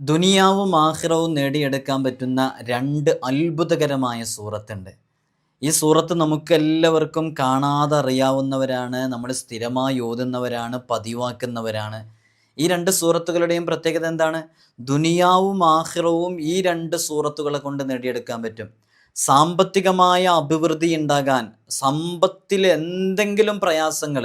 ദുനിയാവും ആഹ്റവും നേടിയെടുക്കാൻ പറ്റുന്ന രണ്ട് അത്ഭുതകരമായ സൂറത്തുണ്ട്. ഈ സൂറത്ത് നമുക്കെല്ലാവർക്കും കാണാതെ അറിയാവുന്നവരാണ് നമ്മൾ സ്ഥിരമായി ഓതുന്നവരാണ് പതിവാക്കുന്നവരാണ്. ഈ രണ്ട് സൂറത്തുകളുടെയും പ്രത്യേകത എന്താണ്? ദുനിയാവും ആഹ്റവും ഈ രണ്ട് സൂറത്തുകളെ കൊണ്ട് നേടിയെടുക്കാൻ പറ്റും. സാമ്പത്തികമായ അഭിവൃദ്ധി ഉണ്ടാകാൻ സമ്പത്തിൽ എന്തെങ്കിലും പ്രയാസങ്ങൾ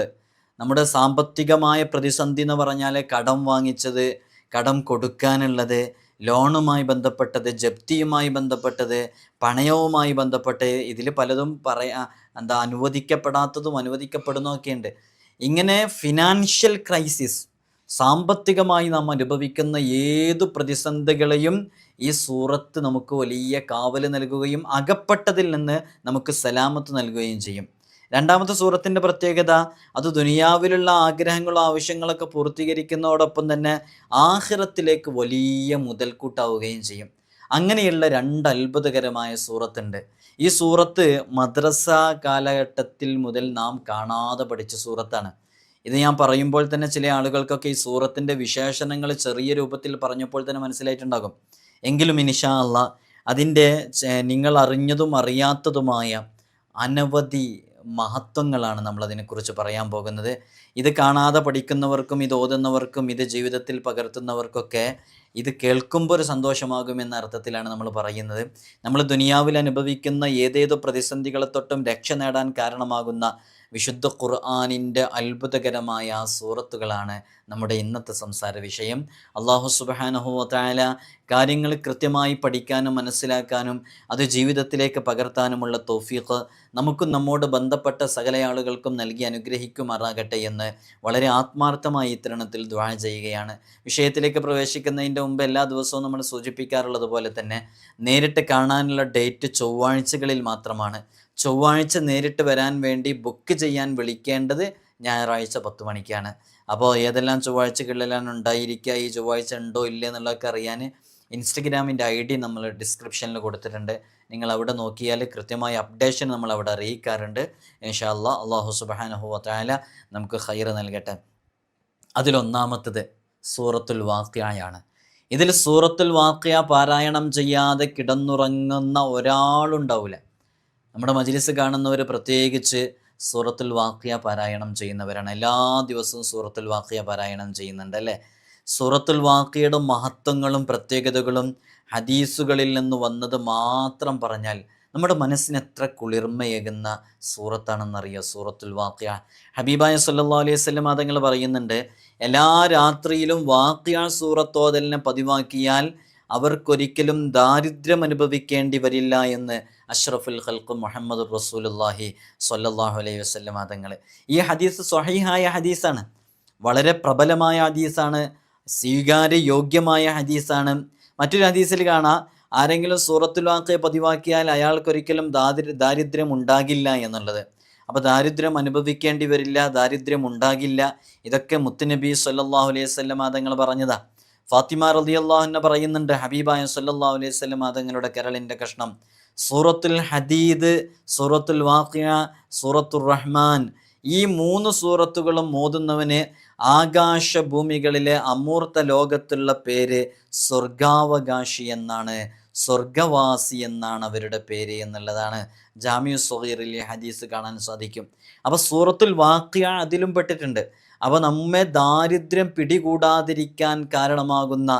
നമ്മുടെ സാമ്പത്തികമായ പ്രതിസന്ധി എന്ന് പറഞ്ഞാൽ കടം വാങ്ങിച്ചത് കടം കൊടുക്കാനുള്ളത് ലോണുമായി ബന്ധപ്പെട്ടത് ജപ്തിയുമായി ബന്ധപ്പെട്ടത് പണയവുമായി ബന്ധപ്പെട്ട് ഇതിൽ പലതും പറയാ എന്താ അനുവദിക്കപ്പെടാത്തതും അനുവദിക്കപ്പെടുന്നതൊക്കെ ഉണ്ട് ഇങ്ങനെ ഫിനാൻഷ്യൽ ക്രൈസിസ് സാമ്പത്തികമായി നാം അനുഭവിക്കുന്ന ഏതു പ്രതിസന്ധികളെയും ഈ സൂറത്ത് നമുക്ക് വലിയ കാവൽ നൽകുകയും അകപ്പെട്ടതിൽ നിന്ന് നമുക്ക് സലാമത്ത് നൽകുകയും ചെയ്യും. രണ്ടാമത്തെ സൂറത്തിന്റെ പ്രത്യേകത അത് ദുനിയാവിലുള്ള ആഗ്രഹങ്ങളും ആവശ്യങ്ങളൊക്കെ പൂർത്തീകരിക്കുന്നതോടൊപ്പം തന്നെ ആഹിറത്തിലേക്ക് വലിയ മുതൽക്കൂട്ടാവുകയും ചെയ്യും. അങ്ങനെയുള്ള രണ്ട് അത്ഭുതകരമായ സൂറത്തുണ്ട്. ഈ സൂറത്ത് മദ്രസ കാലഘട്ടത്തിൽ മുതൽ നാം കാണാതെ പഠിച്ച സൂറത്താണ്. ഇത് ഞാൻ പറയുമ്പോൾ തന്നെ ചില ആളുകൾക്കൊക്കെ ഈ സൂറത്തിന്റെ വിശേഷണങ്ങൾ ചെറിയ രൂപത്തിൽ പറഞ്ഞപ്പോൾ തന്നെ മനസ്സിലായിട്ടുണ്ടാകും. എങ്കിലും ഇനിഷാ അല്ല അതിന്റെ നിങ്ങൾ അറിഞ്ഞതും അറിയാത്തതുമായ അനവധി മഹത്വങ്ങളാണ് നമ്മളതിനെക്കുറിച്ച് പറയാൻ പോകുന്നത്. ഇത് കാണാതെ പഠിക്കുന്നവർക്കും ഇത് ഓതുന്നവർക്കും ഇത് ജീവിതത്തിൽ പകർത്തുന്നവർക്കൊക്കെ ഇത് കേൾക്കുമ്പോൾ ഒരു സന്തോഷമാകുമെന്ന അർത്ഥത്തിലാണ് നമ്മൾ പറയുന്നത്. നമ്മൾ ദുനിയാവിൽ അനുഭവിക്കുന്ന ഏതേതോ പ്രതിസന്ധികളെ തൊട്ടും രക്ഷ നേടാൻ കാരണമാകുന്ന വിശുദ്ധ ഖുർആാനിന്റെ അത്ഭുതകരമായ സൂറത്തുകളാണ് നമ്മുടെ ഇന്നത്തെ സംസാര വിഷയം. അള്ളാഹു സുബാനഹുല കാര്യങ്ങൾ കൃത്യമായി പഠിക്കാനും മനസ്സിലാക്കാനും അത് ജീവിതത്തിലേക്ക് പകർത്താനുമുള്ള തോഫീഖ് നമുക്കും നമ്മോട് ബന്ധപ്പെട്ട സകല ആളുകൾക്കും നൽകി അനുഗ്രഹിക്കുമാറാകട്ടെ എന്ന് വളരെ ആത്മാർത്ഥമായി ഇത്തരണത്തിൽ ദ്വാ ചെയ്യുകയാണ്. വിഷയത്തിലേക്ക് പ്രവേശിക്കുന്നതിന്റെ മുമ്പ് എല്ലാ ദിവസവും നമ്മൾ സൂചിപ്പിക്കാറുള്ളത് പോലെ തന്നെ നേരിട്ട് കാണാനുള്ള ഡേറ്റ് ചൊവ്വാഴ്ചകളിൽ മാത്രമാണ്. ചൊവ്വാഴ്ച നേരിട്ട് വരാൻ വേണ്ടി ബുക്ക് ചെയ്യാൻ വിളിക്കേണ്ടത് ഞായറാഴ്ച പത്ത് മണിക്കാണ്. അപ്പോൾ ഏതെല്ലാം ചൊവ്വാഴ്ചകളിലാണ് ഉണ്ടായിരിക്കുക? ഈ ചൊവ്വാഴ്ച ഉണ്ടോ ഇല്ലേ എന്നുള്ളതൊക്കെ അറിയാൻ ഇൻസ്റ്റഗ്രാമിന്റെ ഐ ഡി നമ്മൾ ഡിസ്ക്രിപ്ഷനിൽ കൊടുത്തിട്ടുണ്ട്. നിങ്ങൾ അവിടെ നോക്കിയാൽ കൃത്യമായ അപ്ഡേഷൻ നമ്മൾ അവിടെ അറിയിക്കാറുണ്ട്. ഇൻഷാ അല്ലാ അള്ളാഹു സുബാനഹു വത്താല നമുക്ക് ഹൈർ നൽകട്ടെ. അതിലൊന്നാമത്തത് സൂറത്തുൽ വാക്യായാണ് ഇതിൽ സൂറത്തുൽ വാക്യ പാരായണം ചെയ്യാതെ കിടന്നുറങ്ങുന്ന ഒരാളുണ്ടാവില്ല നമ്മുടെ മജ്ലിസ് കാണുന്നവർ പ്രത്യേകിച്ച് സൂറത്തുൽ വാക്യ പാരായണം ചെയ്യുന്നവരാണ്. എല്ലാ ദിവസവും സൂറത്തുൽ വാക്യ പാരായണം ചെയ്യുന്നുണ്ട് അല്ലേ? സൂറത്തുൽ വാക്യയുടെ മഹത്വങ്ങളും പ്രത്യേകതകളും ഹദീസുകളിൽ നിന്ന് വന്നത് മാത്രം പറഞ്ഞാൽ നമ്മുടെ മനസ്സിന് എത്ര കുളിർമയേകുന്ന സൂറത്താണെന്നറിയോ? സൂറത്തുൽ വാക്യ ഹബീബായ സല്ലാ അലൈഹി സ്വലം അതങ്ങൾ പറയുന്നുണ്ട് എല്ലാ രാത്രിയിലും വാക്യ സൂറത്തോതലിനെ പതിവാക്കിയാൽ അവർക്കൊരിക്കലും ദാരിദ്ര്യം അനുഭവിക്കേണ്ടി വരില്ല എന്ന് അഷ്റഫുൽ ഖൽഖ് മുഹമ്മദ് റസൂലുല്ലാഹി സ്വല്ലല്ലാഹു അലൈഹി വസല്ലം തങ്ങൾ ഈ ഹദീസ് സ്വഹീഹായ ഹദീസാണ്. വളരെ പ്രബലമായ ഹദീസാണ്. സ്വീകാര്യയോഗ്യമായ ഹദീസാണ്. മറ്റൊരു ഹദീസിൽ കാണാം. ആരെങ്കിലും സൂറത്തുൽ വാക്കിയ പതിവാക്കിയാൽ അയാൾക്കൊരിക്കലും ദാരി ദാരിദ്ര്യം ഉണ്ടാകില്ല എന്നുള്ളത്. അപ്പോൾ ദാരിദ്ര്യം അനുഭവിക്കേണ്ടി വരില്ല ദാരിദ്ര്യം ഉണ്ടാകില്ല. ഇതൊക്കെ മുത്തുനബി സ്വല്ലല്ലാഹു അലൈഹി വസല്ലം തങ്ങൾ പറഞ്ഞതാ. ഫാത്തിമ റളിയല്ലാഹു പറയുന്നുണ്ട് ഹബീബായ സ്വല്ലല്ലാഹു അലൈഹി വസല്ലം തങ്ങളുടെ കരളിന്റെ കഷ്ണം. സൂറത്തുൽ ഹദീദ് സൂറത്തുൽ വാഖിയ സൂറത്തുർ റഹ്മാൻ. ഈ മൂന്ന് സൂറത്തുകളും മോതുന്നവന് ആകാശ ഭൂമികളിലെ അമൂർത്ത ലോകത്തുള്ള പേര് സ്വർഗാവകാശി എന്നാണ്. സ്വർഗവാസി എന്നാണ് അവരുടെ പേര് എന്നുള്ളതാണ് ജാമ്യു സൊഹീറിൽ ഹദീസ് കാണാൻ സാധിക്കും. അപ്പോൾ സൂറത്തുൽ വാഖിയ അതിലും പെട്ടിട്ടുണ്ട്. അവ നമ്മെ ദാരിദ്ര്യം പിടികൂടാതിരിക്കാൻ കാരണമാകുന്ന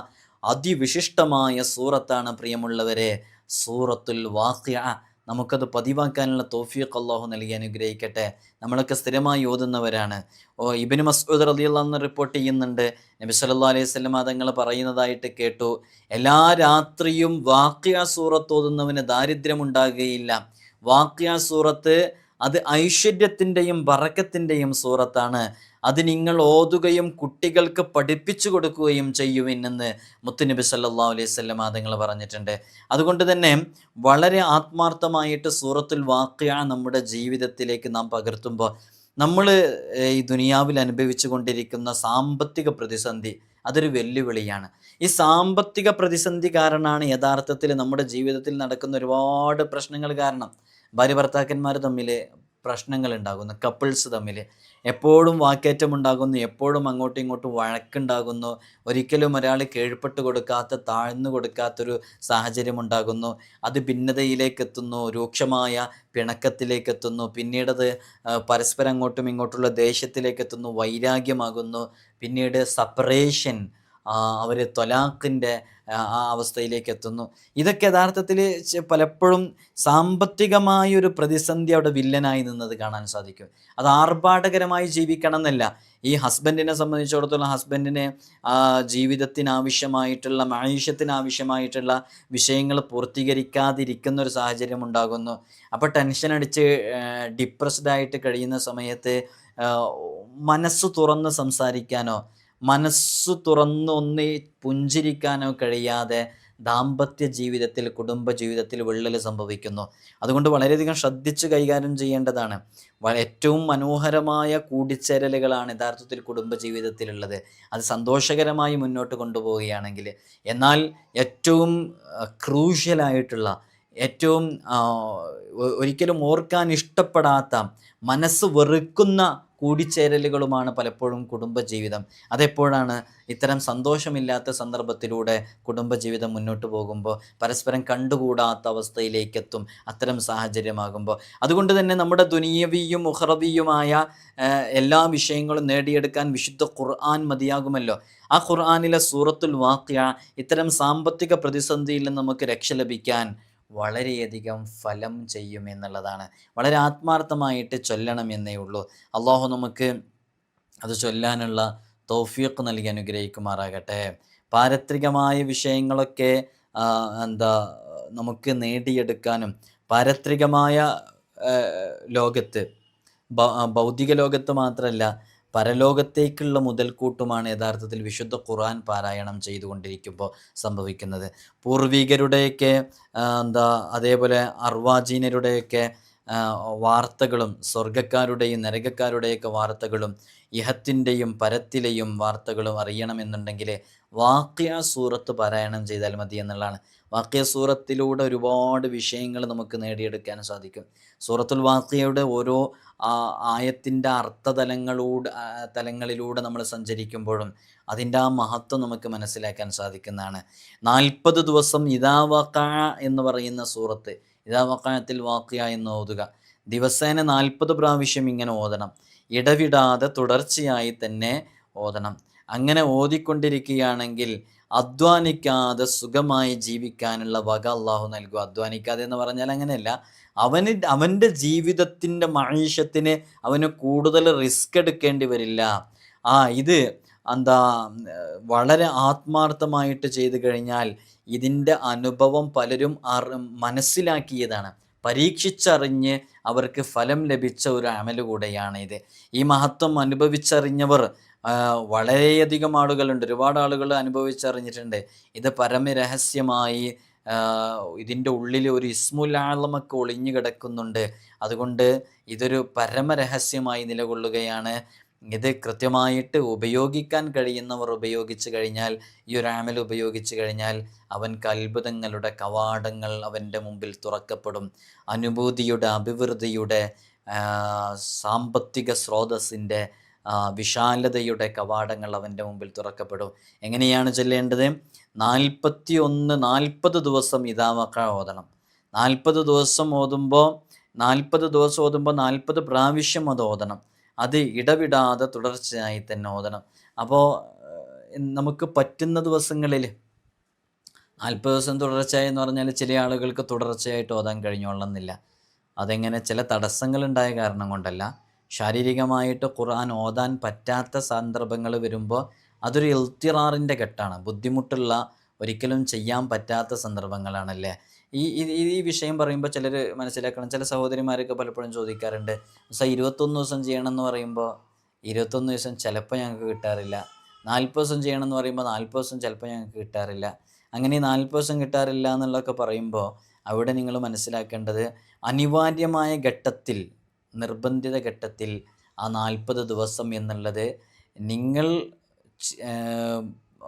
അതിവിശിഷ്ടമായ സൂറത്താണ് പ്രിയമുള്ളവരെ. സൂറത്തുൽ വാഖിയ നമുക്കത് പതിവാക്കാനുള്ള തോഫിയൊക്കെ അള്ളാഹു നൽകി അനുഗ്രഹിക്കട്ടെ. നമ്മളൊക്കെ സ്ഥിരമായി ഓതുന്നവരാണ്. ഓ ഇബിന് മസ്ഊദ് റളിയല്ലാഹു റിപ്പോർട്ട് ചെയ്യുന്നുണ്ട്. നബി സല്ലാ അലൈഹി വസല്ലം തങ്ങൾ പറയുന്നതായിട്ട് കേട്ടു. എല്ലാ രാത്രിയും വാക്യ സൂറത്ത് ഓതുന്നവന് ദാരിദ്ര്യം ഉണ്ടാകുകയില്ല വാക്യ സൂറത്ത് അത് ഐശ്വര്യത്തിന്റെയും വറക്കത്തിന്റെയും സൂറത്താണ്. അത് നിങ്ങൾ ഓതുകയും കുട്ടികൾക്ക് പഠിപ്പിച്ചു കൊടുക്കുകയും ചെയ്യുവിനെന്ന് മുത്തുനബി സല്ലാ അലൈഹി വസല്ലം തങ്ങൾ പറഞ്ഞിട്ടുണ്ട്. അതുകൊണ്ട് തന്നെ വളരെ ആത്മാർത്ഥമായിട്ട് സൂറത്തുൽ വാക്യ നമ്മുടെ ജീവിതത്തിലേക്ക് നാം പകർത്തുമ്പോൾ നമ്മൾ ഈ ദുനിയാവിൽ അനുഭവിച്ചു കൊണ്ടിരിക്കുന്ന സാമ്പത്തിക പ്രതിസന്ധി അതൊരു വെല്ലുവിളിയാണ്. ഈ സാമ്പത്തിക പ്രതിസന്ധി കാരണമാണ് യഥാർത്ഥത്തിൽ നമ്മുടെ ജീവിതത്തിൽ നടക്കുന്ന ഒരുപാട് പ്രശ്നങ്ങൾ കാരണം. ഭാര്യ ഭർത്താക്കന്മാർ തമ്മിൽ പ്രശ്നങ്ങൾ ഉണ്ടാകുന്നു കപ്പിൾസ് തമ്മിൽ എപ്പോഴും വാക്കേറ്റം ഉണ്ടാകുന്നു എപ്പോഴും അങ്ങോട്ടും ഇങ്ങോട്ടും വഴക്കുണ്ടാകുന്നു. ഒരിക്കലും ഒരാൾ കീഴ്പ്പെട്ട് കൊടുക്കാത്ത താഴ്ന്നു കൊടുക്കാത്തൊരു സാഹചര്യം ഉണ്ടാകുന്നു അത് ഭിന്നതയിലേക്ക് എത്തുന്നു രൂക്ഷമായ പിണക്കത്തിലേക്ക് എത്തുന്നു പിന്നീടത് പരസ്പരം അങ്ങോട്ടും ഇങ്ങോട്ടുള്ള ദേഷ്യത്തിലേക്ക് എത്തുന്നു വൈരാഗ്യമാകുന്നു. പിന്നീട് സപ്പറേഷൻ അവർ ആ അവസ്ഥയിലേക്ക് എത്തുന്നു. ഇതൊക്കെ യഥാർത്ഥത്തിൽ പലപ്പോഴും സാമ്പത്തികമായൊരു പ്രതിസന്ധി അവിടെ വില്ലനായി നിന്നത് കാണാൻ സാധിക്കും. അത് ആർഭാടകരമായി ജീവിക്കണം എന്നല്ല ഈ ഹസ്ബൻഡിനെ സംബന്ധിച്ചിടത്തോളം ഹസ്ബൻഡിനെ ജീവിതത്തിനാവശ്യമായിട്ടുള്ള മനുഷ്യത്തിനാവശ്യമായിട്ടുള്ള വിഷയങ്ങൾ പൂർത്തീകരിക്കാതിരിക്കുന്ന ഒരു സാഹചര്യം ഉണ്ടാകുന്നു. അപ്പോൾ ടെൻഷൻ അടിച്ച് ഡിപ്രസ്ഡ് ആയിട്ട് കഴിയുന്ന സമയത്ത് മനസ്സ് തുറന്ന് സംസാരിക്കാനോ മനസ്സ് തുറന്ന് ഒന്ന് പുഞ്ചിരിക്കാനോ കഴിയാതെ ദാമ്പത്യ ജീവിതത്തിൽ കുടുംബ ജീവിതത്തിൽ വിള്ളൽ സംഭവിക്കുന്നു. അതുകൊണ്ട് വളരെയധികം ശ്രദ്ധിച്ച് കൈകാര്യം ചെയ്യേണ്ടതാണ്. ഏറ്റവും മനോഹരമായ കൂടിച്ചേരലുകളാണ് യഥാർത്ഥത്തിൽ കുടുംബ ജീവിതത്തിലുള്ളത് അത് സന്തോഷകരമായി മുന്നോട്ട് കൊണ്ടുപോവുകയാണെങ്കിൽ എന്നാൽ ഏറ്റവും ക്രൂഷ്യലായിട്ടുള്ള ഏറ്റവും ഒരിക്കലും ഓർക്കാൻ ഇഷ്ടപ്പെടാത്ത മനസ്സ് വെറുക്കുന്ന കൂടിച്ചേരലുകളുമാണ് പലപ്പോഴും കുടുംബജീവിതം. അതെപ്പോഴാണ് ഇത്തരം സന്തോഷമില്ലാത്ത സന്ദർഭത്തിലൂടെ കുടുംബജീവിതം മുന്നോട്ട് പോകുമ്പോൾ പരസ്പരം കണ്ടുകൂടാത്ത അവസ്ഥയിലേക്കെത്തും അത്തരം സാഹചര്യമാകുമ്പോൾ? അതുകൊണ്ട് തന്നെ നമ്മുടെ ദുനിയവിയും ഉഹറവിയുമായ എല്ലാ വിഷയങ്ങളും നേടിയെടുക്കാൻ വിശുദ്ധ ഖുർആൻ മതിയാകുമല്ലോ? ആ ഖുർആാനിലെ സൂറത്തുൽ വാക്യ ഇത്തരം സാമ്പത്തിക പ്രതിസന്ധിയിൽ നിന്ന് നമുക്ക് രക്ഷ ലഭിക്കാൻ വളരെയധികം ഫലം ചെയ്യും എന്നുള്ളതാണ്. വളരെ ആത്മാർത്ഥമായിട്ട് ചൊല്ലണം എന്നേ ഉള്ളൂ. അള്ളാഹു നമുക്ക് അത് ചൊല്ലാനുള്ള തൗഫീഖ് നൽകി അനുഗ്രഹിക്കുമാറാകട്ടെ. പാരത്രികമായ വിഷയങ്ങളൊക്കെ എന്താ നമുക്ക് നേടിയെടുക്കാനും പാരത്രികമായ ലോകത്ത് ഭൗതിക ലോകത്ത് മാത്രമല്ല പരലോകത്തേക്കുള്ള മുതൽക്കൂട്ടുമാണ് യഥാർത്ഥത്തിൽ വിശുദ്ധ ഖുർആൻ പാരായണം ചെയ്തുകൊണ്ടിരിക്കുമ്പോൾ സംഭവിക്കുന്നത്. പൂർവികരുടെയൊക്കെ എന്താ അതേപോലെ അർവാചീനരുടെയൊക്കെ വാർത്തകളും സ്വർഗക്കാരുടെയും നരകക്കാരുടെയൊക്കെ വാർത്തകളും ഇഹത്തിന്റെയും പരത്തിലെയും വാർത്തകളും അറിയണമെന്നുണ്ടെങ്കിൽ വാക്യ സൂറത്ത് പാരായണം ചെയ്താൽ മതി എന്നുള്ളതാണ്. വാക്യ സൂറത്തിലൂടെ ഒരുപാട് വിഷയങ്ങൾ നമുക്ക് നേടിയെടുക്കാൻ സാധിക്കും. സൂറത്തുൽ വാക്യയുടെ ഓരോ ആയത്തിന്റെ അർത്ഥതലങ്ങളൂടെ തലങ്ങളിലൂടെ നമ്മൾ സഞ്ചരിക്കുമ്പോഴും അതിന്റെ ആ മഹത്വം നമുക്ക് മനസ്സിലാക്കാൻ സാധിക്കുന്നതാണ്. നാൽപ്പത് ദിവസം ഇതാ വക്ക എന്ന് പറയുന്ന സൂറത്ത് ഇതാ വക്കായത്തിൽ വാക്യ എന്ന് ഓതുക. ദിവസേന നാൽപ്പത് പ്രാവശ്യം ഇങ്ങനെ ഓതണം. ഇടവിടാതെ തുടർച്ചയായി തന്നെ ഓതണം. അങ്ങനെ ഓതിക്കൊണ്ടിരിക്കുകയാണെങ്കിൽ അധ്വാനിക്കാതെ സുഖമായി ജീവിക്കാനുള്ള വക അള്ളാഹു നൽകും. അധ്വാനിക്കാതെ എന്ന് പറഞ്ഞാൽ അങ്ങനെയല്ല. അവന് അവന്റെ ജീവിതത്തിന്റെ മനുഷ്യത്തിന് അവന് കൂടുതൽ റിസ്ക് എടുക്കേണ്ടി വരില്ല. ആ ഇത് എന്താ വളരെ ആത്മാർത്ഥമായിട്ട് ചെയ്തു കഴിഞ്ഞാൽ ഇതിന്റെ അനുഭവം പലരും അറി മനസ്സിലാക്കിയതാണ്. പരീക്ഷിച്ചറിഞ്ഞ് അവർക്ക് ഫലം ലഭിച്ച ഒരു അമൽ കൂടെയാണ് ഇത് ഈ മഹത്വം അനുഭവിച്ചറിഞ്ഞവർ വളരെയധികം ആളുകളുണ്ട്. ഒരുപാട് ആളുകൾ അനുഭവിച്ചറിഞ്ഞിട്ടുണ്ട്. ഇത് പരമരഹസ്യമായി ഇതിന്റെ ഉള്ളിൽ ഒരു ഇസ്മുലാളമൊക്കെ ഒളിഞ്ഞു കിടക്കുന്നുണ്ട്. അതുകൊണ്ട് ഇതൊരു പരമരഹസ്യമായി നിലകൊള്ളുകയാണ്. ഇത് കൃത്യമായിട്ട് ഉപയോഗിക്കാൻ കഴിയുന്നവർ ഉപയോഗിച്ചു കഴിഞ്ഞാൽ ഈ ഒരു ആമൽ ഉപയോഗിച്ചു കഴിഞ്ഞാൽ അവൻക്ക് അത്ഭുതങ്ങളുടെ കവാടങ്ങൾ അവന്റെ മുമ്പിൽ തുറക്കപ്പെടും. അനുഭൂതിയുടെ അഭിവൃദ്ധിയുടെ സാമ്പത്തിക സ്രോതസ്സിന്റെ വിശാലതയുടെ കവാടങ്ങൾ അവന്റെ മുമ്പിൽ തുറക്കപ്പെടും. എങ്ങനെയാണ് ചെല്ലേണ്ടത്? നാൽപ്പത്തി ഒന്ന് നാൽപ്പത് ദിവസം ഇതാവക്ക ഓതണം. നാൽപ്പത് ദിവസം ഓതുമ്പോൾ നാൽപ്പത് ദിവസം ഓതുമ്പോൾ നാൽപ്പത് പ്രാവശ്യം അത് ഓതണം. അത് ഇടവിടാതെ തുടർച്ചയായി തന്നെ ഓതണം. അപ്പോൾ നമുക്ക് പറ്റുന്ന ദിവസങ്ങളിൽ നാൽപ്പത് ദിവസം തുടർച്ചയായി എന്ന് പറഞ്ഞാൽ ചില ആളുകൾക്ക് തുടർച്ചയായിട്ട് ഓതാൻ കഴിഞ്ഞോളന്നില്ല അതെങ്ങനെ? ചില തടസ്സങ്ങളുണ്ടായ കാരണം കൊണ്ടല്ല. ശാരീരികമായിട്ട് ഖുർആൻ ഓതാൻ പറ്റാത്ത സന്ദർഭങ്ങൾ വരുമ്പോൾ അതൊരു ഇൽത്തിറാറിന്റെ ഘട്ടമാണ് ബുദ്ധിമുട്ടുള്ള ഒരിക്കലും ചെയ്യാൻ പറ്റാത്ത സന്ദർഭങ്ങളാണല്ലേ? ഈ ഈ- വിഷയം പറയുമ്പോൾ ചിലർ മനസ്സിലാക്കണം. ചില സഹോദരിമാരൊക്കെ പലപ്പോഴും ചോദിക്കാറുണ്ട് സ ഇരുപത്തൊന്ന് ദിവസം ചെയ്യണം എന്ന് പറയുമ്പോൾ ഇരുപത്തൊന്ന് ദിവസം ചിലപ്പോൾ ഞങ്ങൾക്ക് കിട്ടാറില്ല. നാൽപ്പത് ദിവസം ചെയ്യണം എന്ന് പറയുമ്പോൾ നാൽപ്പത് ദിവസം ചിലപ്പോൾ ഞങ്ങൾക്ക് കിട്ടാറില്ല. അങ്ങനെ നാൽപ്പത് ദിവസം കിട്ടാറില്ല എന്നുള്ളതൊക്കെ പറയുമ്പോൾ അവിടെ നിങ്ങൾ മനസ്സിലാക്കേണ്ടത് അനിവാര്യമായ ഘട്ടത്തിൽ നിർബന്ധിത ഘട്ടത്തിൽ ആ നാൽപ്പത് ദിവസം എന്നുള്ളത് നിങ്ങൾ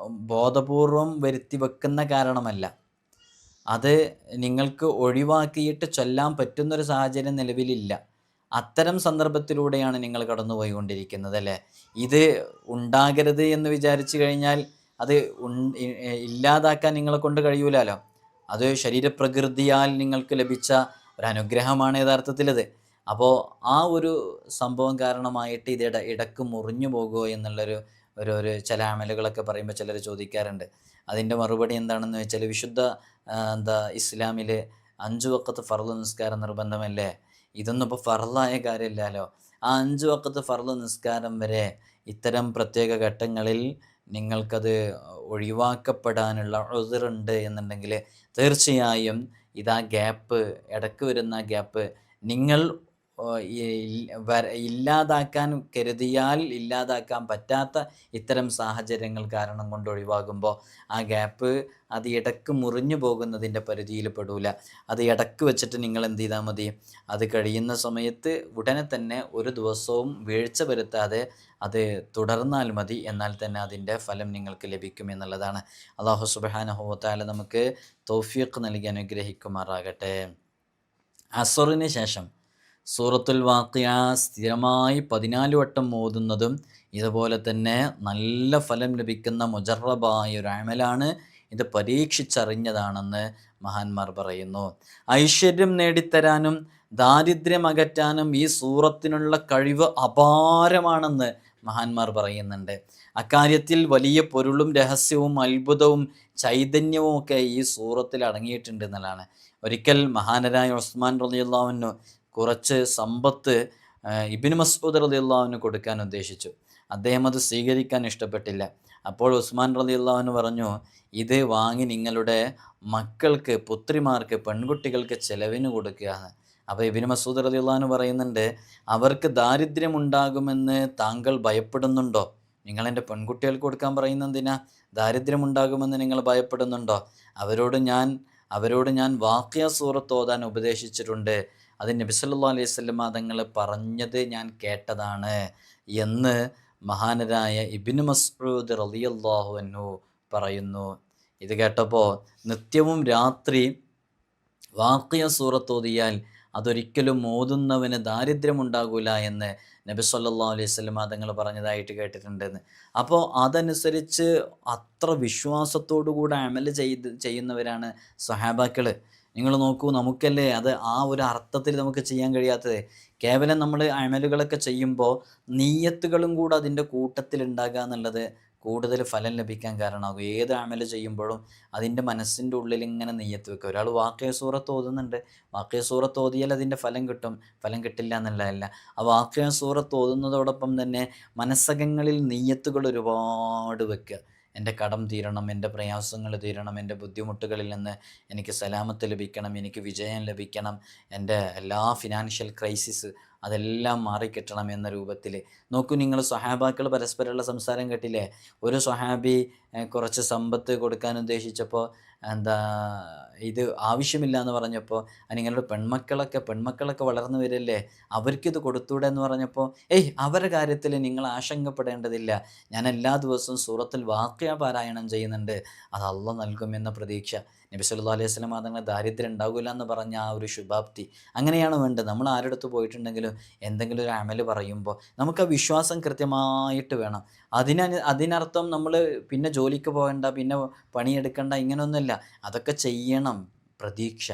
ബോധപൂർവം വരുത്തി വെക്കുന്ന കാരണമല്ല. അത് നിങ്ങൾക്ക് ഒഴിവാക്കിയിട്ട് ചൊല്ലാൻ പറ്റുന്നൊരു സാഹചര്യം നിലവിലില്ല. അത്തരം സന്ദർഭത്തിലൂടെയാണ് നിങ്ങൾ കടന്നുപോയിക്കൊണ്ടിരിക്കുന്നത് അല്ലേ? ഇത് ഉണ്ടാകരുത് എന്ന് വിചാരിച്ചു കഴിഞ്ഞാൽ അത് ഇല്ലാതാക്കാൻ നിങ്ങളെ കൊണ്ട് കഴിയൂലല്ലോ അത് ശരീരപ്രകൃതിയാൽ നിങ്ങൾക്ക് ലഭിച്ച ഒരു അനുഗ്രഹമാണ് യഥാർത്ഥത്തിലത്. അപ്പോൾ ആ ഒരു സംഭവം കാരണമായിട്ട് ഇത് ഇട ഇടയ്ക്ക് മുറിഞ്ഞു പോകുമോ എന്നുള്ളൊരു ഒരു ഒരു ചില അമലുകളൊക്കെ പറയുമ്പോൾ ചിലർ ചോദിക്കാറുണ്ട്. അതിന്റെ മറുപടി എന്താണെന്ന് വെച്ചാൽ വിശുദ്ധ എന്താ ഇസ്ലാമിൽ അഞ്ചു വക്കത്ത് ഫർദ് നിസ്കാരം നിർബന്ധമല്ലേ? ഇതൊന്നും ഇപ്പോൾ ഫർദായ കാര്യമില്ലല്ലോ ആ അഞ്ചു വക്കത്ത് ഫർദ് നിസ്കാരം വരെ ഇത്തരം പ്രത്യേക ഘട്ടങ്ങളിൽ നിങ്ങൾക്കത് ഒഴിവാക്കപ്പെടാനുള്ള ഉതിറുണ്ട് എന്നുണ്ടെങ്കിൽ തീർച്ചയായും ഇതാ ഗ്യാപ്പ് ഇടയ്ക്ക് വരുന്ന ഗ്യാപ്പ് നിങ്ങൾ ഇല്ലാതാക്കാൻ കരുതിയാൽ ഇല്ലാതാക്കാൻ പറ്റാത്ത ഇത്തരം സാഹചര്യങ്ങൾ കാരണം കൊണ്ട് ഒഴിവാകുമ്പോൾ ആ ഗ്യാപ്പ് അത് ഇടയ്ക്ക് മുറിഞ്ഞു പോകുന്നതിന്റെ പരിധിയിൽ പെടൂല. അത് ഇടയ്ക്ക് വെച്ചിട്ട് നിങ്ങൾ എന്ത് ചെയ്താൽ മതി? അത് കഴിയുന്ന സമയത്ത് ഉടനെ തന്നെ ഒരു ദിവസവും വീഴ്ച വരുത്താതെ അത് തുടർന്നാൽ മതി. എന്നാൽ തന്നെ അതിന്റെ ഫലം നിങ്ങൾക്ക് ലഭിക്കും എന്നുള്ളതാണ്. അള്ളാഹു സുബാനഹുത്താല നമുക്ക് തോഫിയക്ക് നൽകി അനുഗ്രഹിക്കുമാറാകട്ടെ. അസറിന് ശേഷം സൂറത്തുൽ വാക്കിയ സ്ഥിരമായി പതിനാല് വട്ടം ഓതുന്നതും ഇതുപോലെ തന്നെ നല്ല ഫലം ലഭിക്കുന്ന മുജറബായ ഒരു അമലാണ് ഇത് പരീക്ഷിച്ചറിഞ്ഞതാണെന്ന് മഹാന്മാർ പറയുന്നു. ഐശ്വര്യം നേടിത്തരാനും ദാരിദ്ര്യം അകറ്റാനും ഈ സൂറത്തിനുള്ള കഴിവ് അപാരമാണെന്ന് മഹാന്മാർ പറയുന്നുണ്ട്. അക്കാര്യത്തിൽ വലിയ പൊരുളും രഹസ്യവും അത്ഭുതവും ചൈതന്യവും ഒക്കെ ഈ സൂറത്തിൽ അടങ്ങിയിട്ടുണ്ട് എന്നുള്ളതാണ്. ഒരിക്കൽ മഹാനരായ ഉസ്മാൻ റലിയുള്ളവനു കുറച്ച് സമ്പത്ത് ഇബിൻ മസ്ഊദ് അള്ളാഹുവിന് കൊടുക്കാൻ ഉദ്ദേശിച്ചു. അദ്ദേഹം അത് സ്വീകരിക്കാൻ ഇഷ്ടപ്പെട്ടില്ല. അപ്പോൾ ഉസ്മാൻ റലിയുള്ളവന് പറഞ്ഞു ഇത് വാങ്ങി നിങ്ങളുടെ മക്കൾക്ക് പുത്രിമാർക്ക് പെൺകുട്ടികൾക്ക് ചെലവിന് കൊടുക്കുകയാണ്. അപ്പോൾ ഇബിൻ മസൂദ് റലിയുള്ളവന് പറയുന്നുണ്ട് അവർക്ക് ദാരിദ്ര്യമുണ്ടാകുമെന്ന് താങ്കൾ ഭയപ്പെടുന്നുണ്ടോ? നിങ്ങൾ എന്റെ പെൺകുട്ടികൾക്ക് കൊടുക്കാൻ പറയുന്നതിനാ ദാരിദ്ര്യമുണ്ടാകുമെന്ന് നിങ്ങൾ ഭയപ്പെടുന്നുണ്ടോ? അവരോട് ഞാൻ അവരോട് ഞാൻ വാക്യ സൂറത്ത് ഓതാൻ ഉപദേശിച്ചിട്ടുണ്ട്. അത് നബി സല്ലല്ലാഹു അലൈഹി വസല്ലമ തങ്ങൾ പറഞ്ഞത് ഞാൻ കേട്ടതാണ് എന്ന് മഹാനരായ ഇബിന് മസ്ഊദ് റളിയല്ലാഹു അൻഹു പറയുന്നു. ഇത് കേട്ടപ്പോൾ നിത്യവും രാത്രി വാക്കിയ സൂറത്ത് ഓതിയാൽ അതൊരിക്കലും ഓതുന്നവന് ദാരിദ്ര്യമുണ്ടാകൂല എന്ന് നബി സല്ലല്ലാഹു അലൈഹി വസല്ലമ തങ്ങൾ പറഞ്ഞതായിട്ട് കേട്ടിട്ടുണ്ടെന്ന് അപ്പോൾ അതനുസരിച്ച് അത്ര വിശ്വാസത്തോടു കൂടെ അമൽ ചെയ്ത് ചെയ്യുന്നവരാണ് സഹാബാക്കൾ നിങ്ങൾ നോക്കൂ നമുക്കല്ലേ അത് ആ ഒരു അർത്ഥത്തിൽ നമുക്ക് ചെയ്യാൻ കഴിയാത്തത്. കേവലം നമ്മൾ അമലുകളൊക്കെ ചെയ്യുമ്പോൾ നീയത്തുകളും കൂടെ അതിന്റെ കൂട്ടത്തിൽ ഉണ്ടാകുക എന്നുള്ളത് കൂടുതൽ ഫലം ലഭിക്കാൻ കാരണമാകും. ഏത് അമൽ ചെയ്യുമ്പോഴും അതിന്റെ മനസ്സിന്റെ ഉള്ളിൽ ഇങ്ങനെ നെയ്യത്ത് വെക്കുക. ഒരാൾ വാക്കേ സൂറത്ത് ഓതുന്നുണ്ട്. വാക്കേ സൂറത്ത് ഓതിയാൽ അതിന്റെ ഫലം കിട്ടും. ഫലം കിട്ടില്ല എന്നുള്ളതല്ല. ആ വാക്കേ സൂറത്ത് ഓതുന്നതോടൊപ്പം തന്നെ മനസ്സകങ്ങളിൽ നെയ്യത്തുകൾ ഒരുപാട് വെക്കുക. എന്റെ കടം തീരണം എന്റെ പ്രയാസങ്ങൾ തീരണം എന്റെ ബുദ്ധിമുട്ടുകളിൽ നിന്ന് എനിക്ക് സലാമത്ത് ലഭിക്കണം എനിക്ക് വിജയം ലഭിക്കണം എന്റെ എല്ലാ ഫിനാൻഷ്യൽ ക്രൈസിസ് അതെല്ലാം മാറിക്കിട്ടണം എന്ന രൂപത്തിൽ. നോക്കൂ നിങ്ങൾ സ്വഹാബാക്കൾ പരസ്പരമുള്ള സംസാരം കേട്ടില്ലേ? ഒരു സ്വഹാബി കുറച്ച് സമ്പത്ത് കൊടുക്കാൻ ഉദ്ദേശിച്ചപ്പോൾ എന്താ ഇത് ആവശ്യമില്ല എന്ന് പറഞ്ഞപ്പോൾ നിങ്ങളുടെ പെൺമക്കളൊക്കെ പെൺമക്കളൊക്കെ വളർന്നു വരില്ലേ അവർക്കിത് കൊടുത്തൂടെ എന്ന് പറഞ്ഞപ്പോൾ ഏയ് അവരുടെ കാര്യത്തിൽ നിങ്ങൾ ആശങ്കപ്പെടേണ്ടതില്ല. ഞാൻ എല്ലാ ദിവസവും സൂറത്തിൽ വാക്യ പാരായണം ചെയ്യുന്നുണ്ട്. അത് അള്ള നൽകുമെന്ന പ്രതീക്ഷ. നബി സല്ലു അലൈഹി സ്വലം അതങ്ങനെ ദാരിദ്ര്യം ഉണ്ടാകില്ല എന്ന് പറഞ്ഞ ആ ഒരു ശുഭാപ്തി. അങ്ങനെയാണ് വേണ്ടത്. നമ്മൾ ആരടുത്ത് പോയിട്ടുണ്ടെങ്കിലും എന്തെങ്കിലും ഒരു അമൽ പറയുമ്പോൾ നമുക്ക് ആ വിശ്വാസം കൃത്യമായിട്ട് വേണം. അതിന അതിനർത്ഥം നമ്മൾ പിന്നെ ജോലിക്ക് പോകണ്ട പിന്നെ പണിയെടുക്കണ്ട ഇങ്ങനെയൊന്നുമില്ല അതൊക്കെ ചെയ്യണം. പ്രതീക്ഷ.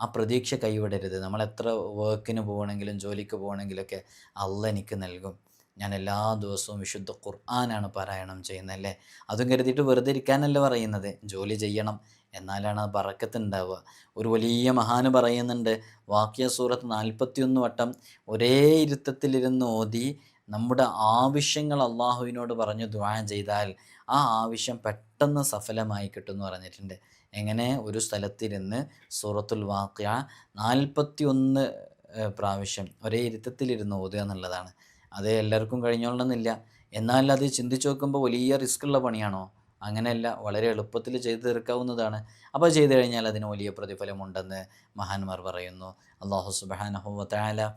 ആ പ്രതീക്ഷ കൈവിടരുത്. നമ്മൾ എത്ര വർക്കിന് പോകണമെങ്കിലും ജോലിക്ക് പോകണമെങ്കിലൊക്കെ അള്ള എനിക്ക് നൽകും. ഞാൻ എല്ലാ ദിവസവും വിശുദ്ധ ഖുർആനാണ് പാരായണം ചെയ്യുന്നത് അല്ലേ അതും കരുതിയിട്ട് വെറുതെ ഇരിക്കാനല്ല പറയുന്നത്. ജോലി ചെയ്യണം. എന്നാലാണ് ആ ബറക്കത്ത് ഉണ്ടാവുക ഒരു വലിയ മഹാന് പറയുന്നുണ്ട് വാക്യ സൂറത്ത് നാൽപ്പത്തിയൊന്ന് വട്ടം ഒരേ ഇരുത്തത്തിലിരുന്ന് ഓതി നമ്മുടെ ആവശ്യങ്ങൾ അള്ളാഹുവിനോട് പറഞ്ഞു ദ്വാൻ ചെയ്താൽ ആ ആവശ്യം പെട്ടെന്ന് സഫലമായി കിട്ടും എന്ന് പറഞ്ഞിട്ടുണ്ട്. എങ്ങനെ? ഒരു സ്ഥലത്തിരുന്ന് സൂറത്തുൽ വാക്യ നാൽപ്പത്തി ഒന്ന് പ്രാവശ്യം ഒരേ ഇരുത്തത്തിലിരുന്ന് ഓതുക എന്നുള്ളതാണ്. അത് എല്ലാവർക്കും കഴിഞ്ഞോളണമെന്നില്ല. എന്നാൽ അത് ചിന്തിച്ച് നോക്കുമ്പോൾ വലിയ റിസ്ക് ഉള്ള പണിയാണോ? അങ്ങനെയല്ല വളരെ എളുപ്പത്തിൽ ചെയ്തു തീർക്കാവുന്നതാണ്. അപ്പോൾ ചെയ്തു കഴിഞ്ഞാൽ അതിന് വലിയ പ്രതിഫലമുണ്ടെന്ന് മഹാന്മാർ പറയുന്നു. അള്ളാഹു സുബാനഹുവ താല